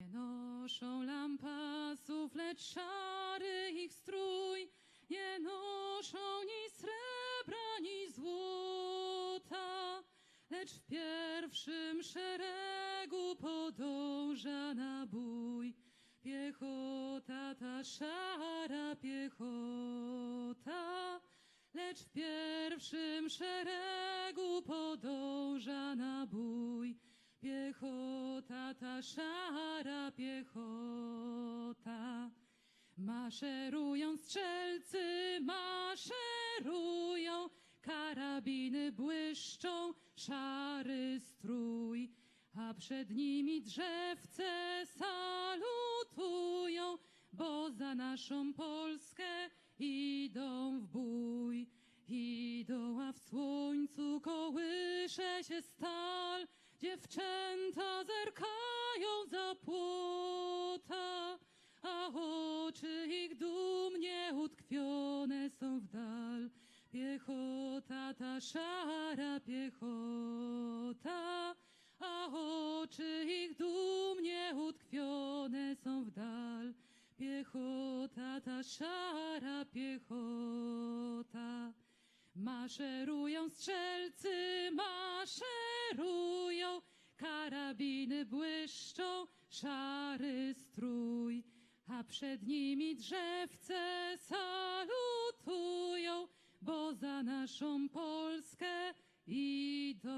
Nie noszą lampasów, lecz szary ich strój. Nie noszą ni srebra, ni złota, lecz w pierwszym szeregu podąża nabój. Piechota ta szara piechota, lecz w pierwszym szeregu podąża nabój. Piechota ta szara piechota. Maszerują strzelcy, maszerują, karabiny błyszczą, szary strój, a przed nimi drzewce salutują, bo za naszą Polskę idą w bój. Idą, a w słońcu kołysze się stal, dziewczęta zerkają za płota, a oczy ich dumnie utkwione są w dal. Piechota ta szara piechota, a oczy ich dumnie utkwione są w dal. Piechota ta szara piechota. Maszerują strzelcy, maszerują, karabiny błyszczą, szary strój, a przed nimi drzewce salutują, bo za naszą Polskę idą.